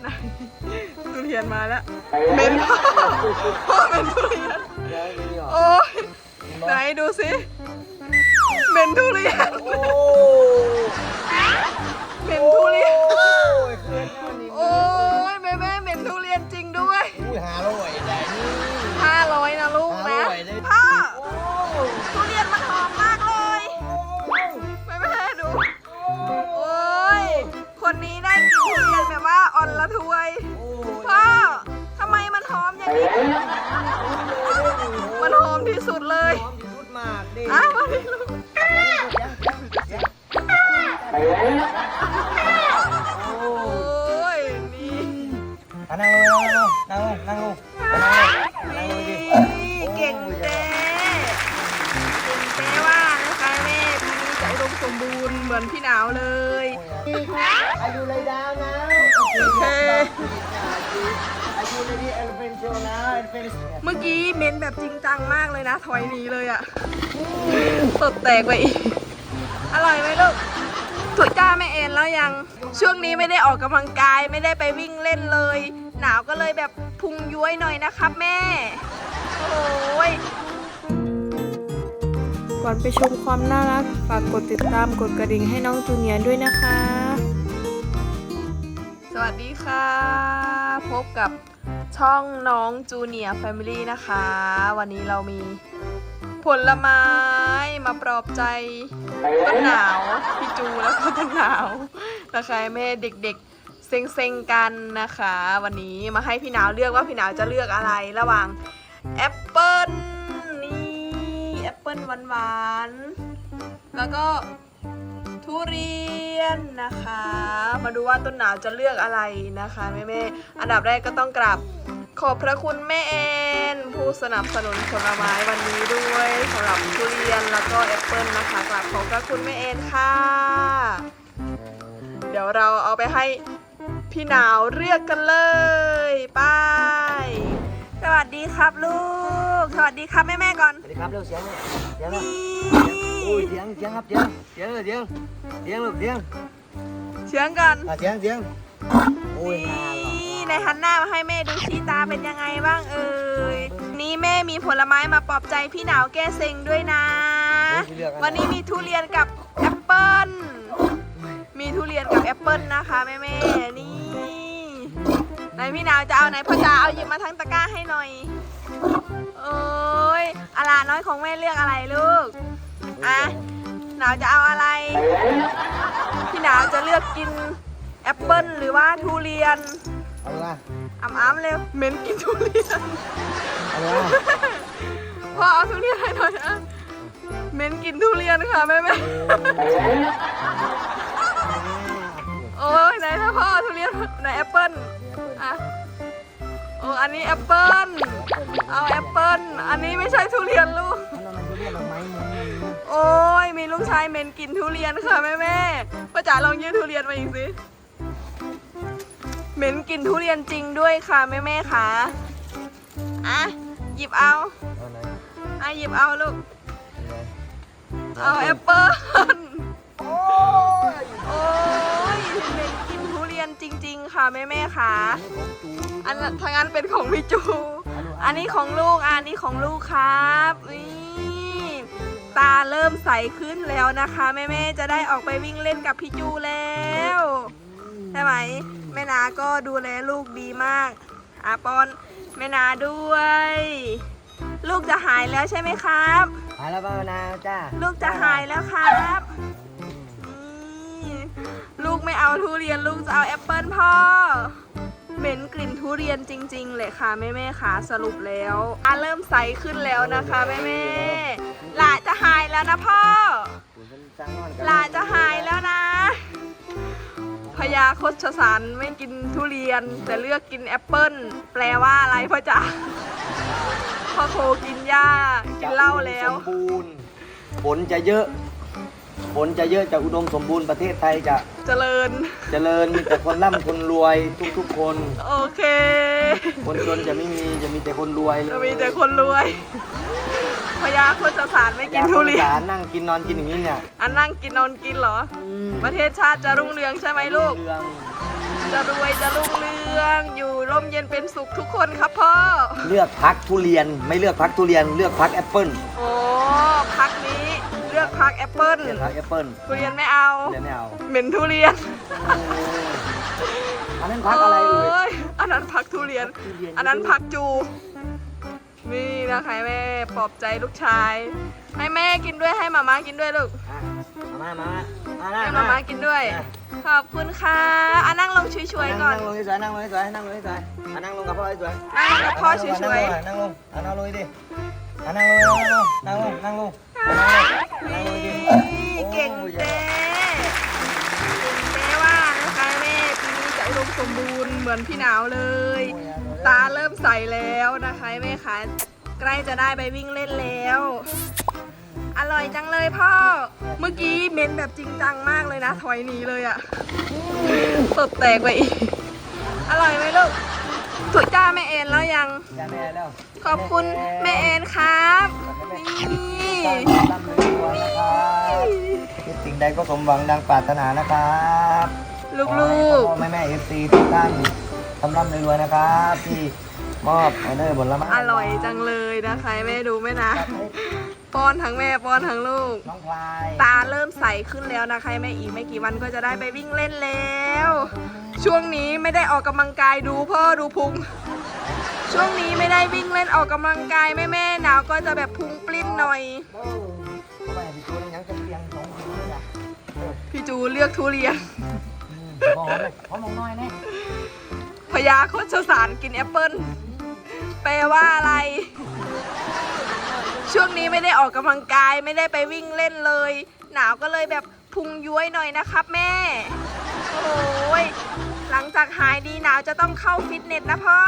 ไหนทุเรียนมาแล้วเมนพ่อพ่อเป็นทุเรียนโอ้ยไหนดูสิเมนทุเรียนโอ้เมนทุเรียน อนพี่หนาวเลยอายุเลยดาวนะโอเคอายุเลยดิเอลเป็นโชนะเอลเป็นเมื่อกี้เม้นแบบจริงจังมากเลยนะ ถอยหนีเลยอะตดแตกไปอีก อร่อยไหมลูกถุยจ้าแม่เอ็นแล้วยัง ช่วงนี้ไม่ได้ออกกำลังกายไม่ได้ไปวิ่งเล่นเลย หนาวก็เลยแบบพุงย้วยหน่อยนะครับแม่ โอ้ย ก่อนไปชมความน่ารัก ฝากกดติดตามกดกระดิ่งให้น้องจูเนียร์ด้วยนะคะ สวัสดีค่ะ พบกับช่องน้องจูเนียร์แฟมิลี่นะคะ วันนี้เรามีผลไม้มาปลอบใจต้นหนาวพี่จูแล้วก็ต้นหนาวนะคะแม่เด็กๆเซ็งๆกันนะคะ วันนี้มาให้พี่หนาวเลือกว่าพี่หนาวจะเลือกอะไรระหว่างแอปเปิ้ล ปเปิ้ลหวานๆ แล้วก็ทุเรียนนะคะ มาดูว่าต้นหนาวจะเลือกอะไรนะคะแม่แม่ๆอันดับแรกก็ต้องกราบขอบพระคุณแม่แอนผู้สนับสนุนผลไม้วันนี้ด้วยสำหรับทุเรียนแล้วก็แอปเปิลนะคะกราบขอบพระคุณแม่แอนค่ะ เดี๋ยวเราเอาไปให้พี่หนาวเลือกกันเลยไป สวัสดีครับลูก สวัสดีครับแม่แม่ๆก่อน สวัสดีครับเร็วเสียงเลยเสียงเลยนี่โอ้ยเสียงเสียงครับเสียงเสียงเลยเสียงเสียงลูกเสียงเชื่องกันอะเสียงเสียงโอ้ยนี่ในฮันหน้ามาให้แม่ดูชีตาเป็นยังไงบ้างเอ่ย นี่แม่มีผลไม้มาปลอบใจพี่หนาวแก้เซ็งด้วยนะ วันนี้มีทุเรียนกับแอปเปิ้ล มีทุเรียนกับแอปเปิ้ลนะคะแม่แม่ๆนี่ ไหนพี่หนาวจะเอาไหนพ่อจ๋าเอาหยิบมาทั้งตะกร้าให้หน่อยโอ้ยอาลาน้อยของแม่เลือกอะไรลูกอะหนาวจะเอาอะไร พี่หนาวจะเลือกกินแอปเปิ้ลหรือว่าทุเรียนเอาละอ้ำๆเร็วเหม็นกินทุเรียนเอาละพ่อเอาทุเรียนให้หน่อยนะเหม็นกินทุเรียนค่ะแม่แม่โอ้ยไหนถ้าพ่อเอาทุเรียนไหนแอปเปิ้ลอะ โอ้อันนี้แอปเปิ้ลเอาแอปเปิ้ลอันนี้ไม่ใช่ทุเรียนลูก มันจะเรียกดอกไม้มึงโอ้ยมีลูกชายเหม็นกินทุเรียนค่ะแม่แม่พ่อจ๋าลองยื่นทุเรียนมาอีกสิเหม็นกินทุเรียนจริงด้วยค่ะแม่แม่ค่ะอะหยิบเอาเอาไหนอะหยิบเอาลูก เอาแอปเปิ้ลโอ้ย จริง ๆ ค่ะแม่แม่ค่ะของจูอันนั้นทางนั้นเป็นของพี่จู อันนี้ของลูก อันนี้ของลูกครับนี่ตาเริ่มใสขึ้นแล้วนะคะ แม่แม่ๆจะได้ออกไปวิ่งเล่นกับพี่จูแล้วใช่ไหมแม่นาก็ดูแลลูกดีมากอาปอนแม่นาด้วย ลูกจะหายแล้วใช่ไหมครับ หายแล้วบ้างนะจ้าลูกจะหายแล้วครับนี่ลูก ไม่เอาทุเรียนลูกจะเอาแอปเปิลพ่อ เหม็นกลิ่นทุเรียนจริง ๆ เลยค่ะแม่แม่ๆค่ะสรุปแล้วอาเริ่มใสขึ้นแล้วนะคะแม่แม่ๆหลาจะหายแล้วนะพ่อ หลาจะหายแล้วนะพญาโคชสารไม่กินทุเรียน แต่เลือกกินแอปเปิลแปลว่าอะไรพ่อจ๋าพ่อโคกินหญ้ากินเหล้าแล้วสมบูรณ์ฝนจะเยอะ ฝนจะเยอะจะอุดมสมบูรณ์ประเทศไทยจะเจริญ เจริญมีแต่คนร่ำคนรวยทุกๆคน โอเค คนจนจะไม่มีจะมีแต่คนรวยเลยจะมีแต่คนรวยพญาโคชสารไม่กินทุเรียนอยากนั่งกินนอนกินอย่างนี้เนี่ยอันนั่งกินนอนกินเหรอ ประเทศชาติจะรุ่งเรืองใช่ไหมลูกเรื่องจะรวยจะรุ่งเรืงอยู่ร่มเย็นเป็นสุขทุกคนครับพ่อ เลือกพักทุเรียนไม่เลือกพักทุเรียนเลือกพักแอปเปิ้ลโอ้พักนี้เลือกพักแอปเปิ้ลเลือกพักแอปเปิ้ลทุเรียนไม่เอาเรียนไม่เอาเหม็นทุเรียนอันนั้นพักอะไรเอ่ยยอันนั้นพักทุเรียนทุเรียน อันนั้นพักจู นี่นะคะแม่ปลอบใจลูกชาย ให้แม่กินด้วยให้มาม่ากินด้วยลูกอะมามามามาให้มาม่ากินด้วย ขอบคุณค่ะอะนั่งลงช่วยๆก่อน นั่งลงสวยๆนั่งลงสวยๆนั่งลงสวยๆอะนั่งลงกับพ่อสวยๆนั่งกับพ่อช่วยนั่งลงอะนั่งลงอะนั่งลงดิอะนั่งลงนั่งลงนั่งลงนั่งลงนั่ง มือนพี่หนาวเลย ตาเริ่มใสแล้วนะคะแม่คะใกล้จะได้ไปวิ่งเล่นแล้ว อร่อยจังเลยพ่อ เมื่อกี้เมนแบบจริงจังมากเลยนะถอยหนีเลยอะตดแตกไปอีก อร่อยไหมลูกถุยจ้าแม่เอ็นแล้วยัง จ้าแม่แล้ว ขอบคุณแม่เอ็นครับนี่ร่ำรวยนะครับคิดสิ่งใดก็สมหวังดังปรารถนานะครับ ลูกพ่อแม่แม่เอฟซีทุกท่านทำร่ำรวยนะครับที่มอบออเดอร์ผลไม้ๆอร่อยจังเลยนะคะแม่ดูไหมนะ ป้อนทั้งแม่ป้อนทั้งลูก น้องพลายตาเริ่มใสขึ้นแล้วนะคะแม่อีกไม่กี่วันก็จะได้ไปวิ่งเล่นแล้ว ช่วงนี้ไม่ได้ออกกำลังกายดูพ่อดูพุง ช่วงนี้ไม่ได้วิ่งเล่นออกกำลังกายแม่แม่ๆหนาวก็จะแบบพุงปลิ้นหน่อยเออทำไมพี่ตัวนี้ยังจะเพียงสองคนเลยอะเออพี่จูเลือกทุเรียน อืมหอมเลยหอมลงน้อยแน่พญาโคชสารกินแอปเปิ้ลแปลว่าอะไร ช่วงนี้ไม่ได้ออกกำลังกายไม่ได้ไปวิ่งเล่นเลย หนาวก็เลยแบบพุงย้วยหน่อยนะครับแม่ โอ้ยหลังจากหายดีหนาวจะต้องเข้าฟิตเนสนะพ่อ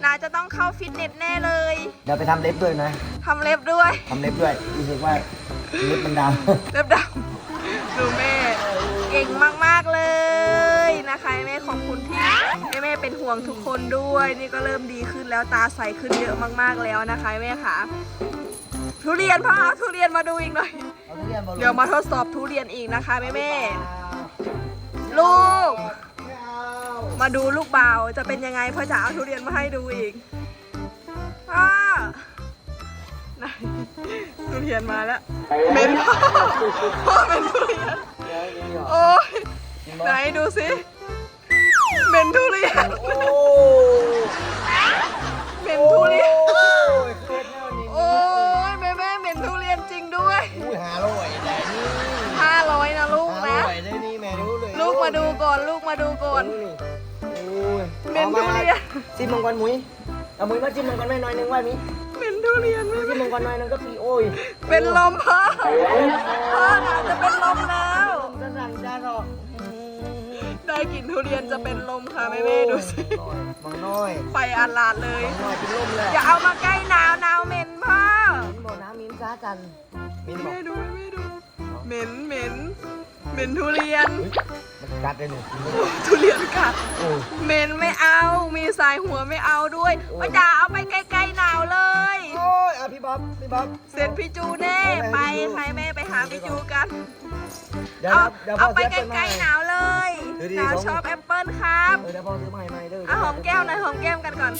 หนาวจะต้องเข้าฟิตเนสแน่เลยเดี๋ยวไปทำเล็บด้วยนะทำเล็บด้วย ทำเล็บด้วยรู้สึกว่าเล็บมันดำ เล็บดำดูแม่ นะคะแม่ขอบคุณที่แม่แม่เป็นห่วงทุกคนด้วย นี่ก็เริ่มดีขึ้นแล้วตาใสขึ้นเยอะมากๆแล้วนะคะแม่ค่ะทุเรียนพ่อเอาทุเรียนมาดูอีกหน่อยเอาทุเรียนมาลงเดี๋ยวมาทดสอบทุเรียนอีกนะคะแม่แม่ลูก ไม่เอามาดูลูกเบาวจะเป็นยังไงพ่อจะเอาทุเรียนมาให้ดูอีกพ่อไหนทุเรียนมาแล้วเป็นพ่อพ่อเป็นทุเรียน เดี๋ยวเดี๋ยวโอ้ยกินบ่ไหนดูสิ เป็นทุเรียนโอ้เป็นทุเรียนโอ้ยเครียดแน่นี่โอ้ยแม่แม่เป็นทุเรียนจริงด้วยอุ้ยหาอร่อยได้นี่ห้าร้อยนะลูกหาอนะ ร่อยได้นี่แม่รู้เลยลูกมาดูก่อนลูกมาดูก่อนนี่โอ้ยเป็นทุเรียนชิมมังกรหมุยเอาหมุยมาชิมมังกรแม่หน่อยหนึงว่ามีเป็นทุเรียนแม่ชิมแม่มังกรหน่อยหนึงก็ปีโอ้ยเป็นลมพ่อพ่อน่าจะเป็นลมแล้วจะสั่งจ้าหรอก ได้กินทุเรียนจะเป็นลมค่ะแม่แม่ดูสิมังน้อยไฟอาลาดเลยมังน้อยเป็นลมเลยอย่าเอามาใกล้หนาวหนาวเหม็นพ่อมินบอกน้ำมินซาจันมินบอกแม่ดูแม่ดูเหม็นเหม็นเหม็นทุเรียน มันกัดเลยหนูทุเรียนกัดโอ้เหม็นไม่เอา มีสายหัวไม่เอาด้วยว่าจ๋าเอาไปใกล้ๆหนาวเลย โอ้ยอะพี่บ๊อบพี่บ๊อบ เสร็จพี่จูแน่ไปใครแม่ไปหาพี่จูกัน เดี๋ยวเอานะเดี๋ยวพ่เอาอไปซื้ใกล้ๆหนาวเลย เดี๋ยวดีหนาวผมชอบแอปเปิ้ลครับเออเดี๋ยวพ่อซื้อมาให้ใหม่เด้ออะหอมแก้วหน่อยหอมแก้มกันก่อน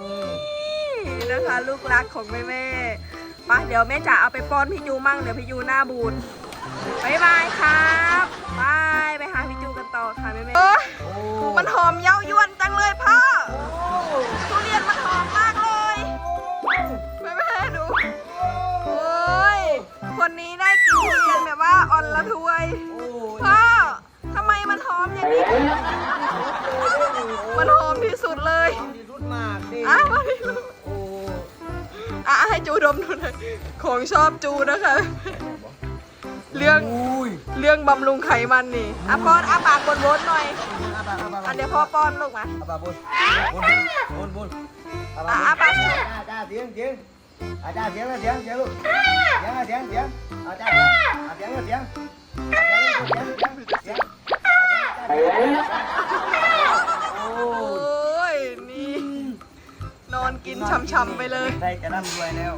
นี่นะคะลูกรักของแม่แม่ๆมาเดี๋ยวแม่จ๋าเอาไปป้อนพี่จูมั่งเดี๋ยวพี่จูหน้าบูดบายบายครับบายไปหาพี่จูกันต่อค่ะแม่แม่ๆเอ้ยโอ้มันหอมเย้ายวนจังเลยพ่อทุเรียนมันหอมมากเลยแม่แม่ๆดูโอ้ยคนนี้ได้กินทุเรียนแบบว่าอ่อนละทวย จูดมดูหน่อยของชอบจูนะคะ เรื่องอุ้ยเรื่องบำรุงไขมันนี่อะป้อนอะปากบนวนๆหน่อยอาปากอาปากอะเดี๋ยวพ่อป้อนลูกมาอาปากบนบนบนบนอาปาอะกอะปากจ้าจ้าเสียงเสียงอาจ้าเสียงเสียงเสียงลูกเสียงเสียงเสียงอาจ้าเสียงเสียงเสียงเสียงเสียงเสียงเสียงโอ้ โอ้ยนี่ นอนกิน ช่ำๆไปเลย ได้จะร่ำรวยแล้ว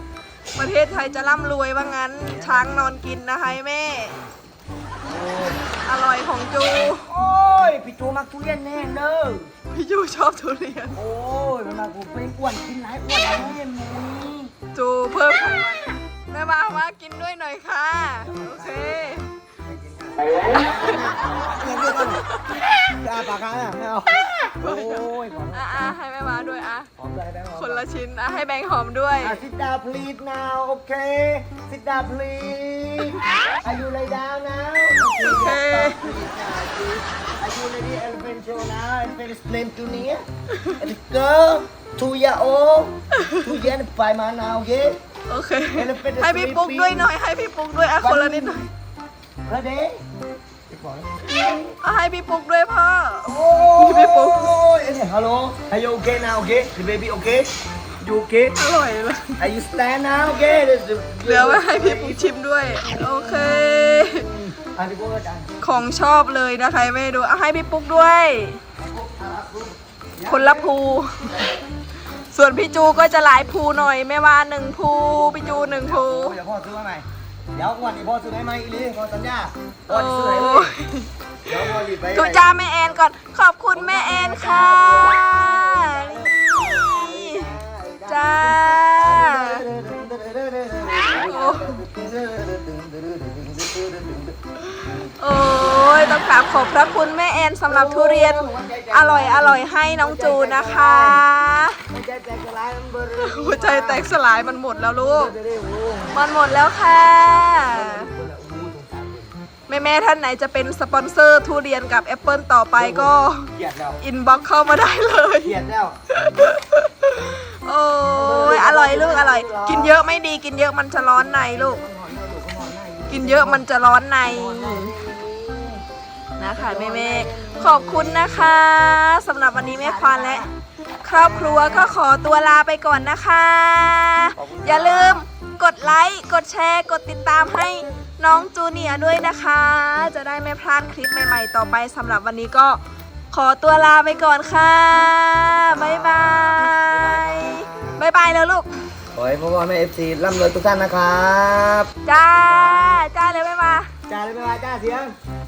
ประเทศไทยจะร่ำรวยว่างั้น ช้างนอนกินนะคะแม่โอ้อร่อยของจู โอ้ยพี่จูมักทุเรียนแน่เด้อพี่จูชอบทุเรียน โอ้ยมันมากูเป็นอ้วนกินหลายอ้วนหลายเห็นหมูนี่จูเพิ่มไขมันแม่มามากินด้วยหน่อยค่ะ โอเค เฮ้ยอาปาก้างอะไม่เอาโอ้ยองอะให้แม่ว้าด้วยอะองให้แบงค์คนละชิ้นอะให้แบงค์หอมด้วย อะซิดา please วโอเคซิดา please อายุไรดาวนะโอเค อายุไรดีเอลเฟนโชนะเอลเฟนสเปนตูเนียริเกอร์ทูยาโอทูเย็นไปมานาโอเค โอเค ให้พี่ปุ๊กด้วยหน่อย ให้พี่ปุ๊กด้วยอะคนละนิดหน่อย ready อะให้พี่ปุ๊กด้วยพ่อ Oh, Give me both. hello. Are you okay now? Okay, the baby okay? You okay? อร่อยเลย Are you stand now? Okay. This is เหลือไว้ให้พี่ปุ๊กชิมด้วย โอเค อันนี้พวกอาจารย์ของชอบเลยนะใครไม่ดูอะให้พี่ปุ๊กด้วย คนละภู ส่วนพี่จูก็จะหลายภูหน่อย ไม่ว่าหนึ่งภูพี่จูหนึ่งภู เดี๋ยวพ่อซื้อมาใหม่ เดี๋ยววันนี้พ่อซื้อให้ไหมอีลีพ่อสัญญาพ่อโอ้จะซื้อให้เลย เดี๋ยวพ่อหยิบไปทุจ้าแม่แอนก่อน ขอบคุณแม่แอนค่ะนี่จ้า โอ้ยต้องกราบขอบพระคุณแม่แอนสำหรับทุเรียนอร่อยอร่อยให้น้องจูนะคะ หัวใจแตกสลายมันเบอร์หัวใจแตกสลายมันหมดแล้วลูก มันหมดแล้วค่ะ แม่แม่ๆท่านไหนจะเป็นสปอนเซอร์ทุเรียนกับแอปเปิลต่อไปก็ เกลียดแล้วอินบ็อกเข้ามาได้เลย เกลียดแล้วโอ้ยอร่อยลูกอร่อย กินเยอะไม่ดีกินเยอะมันจะร้อนในลูก กินเยอะมันจะร้อนในนะคะแม่แม่ๆขอบคุณนะคะสำหรับวันนี้แม่ควานและ ครอบครัวก็ขอตัวลาไปก่อนนะคะ อย่าลืม กดไลค์กดแชร์ กดติดตามให้น้องจูเนียร์ด้วยนะคะ จะได้ไม่พลาดคลิปใหม่ ๆ ต่อไปสำหรับวันนี้ก็ขอตัวลาไปก่อนค่ะบ๊ายบายบ๊ายบายแล้วลูก ขอให้พ่อพ่อแม่เอฟซีร่ำรวยทุกท่านนะครับ จ้า จ้าเลยบ๊ายบาย จ้าเลยไม่ว่าจ้าเสียงค่ะ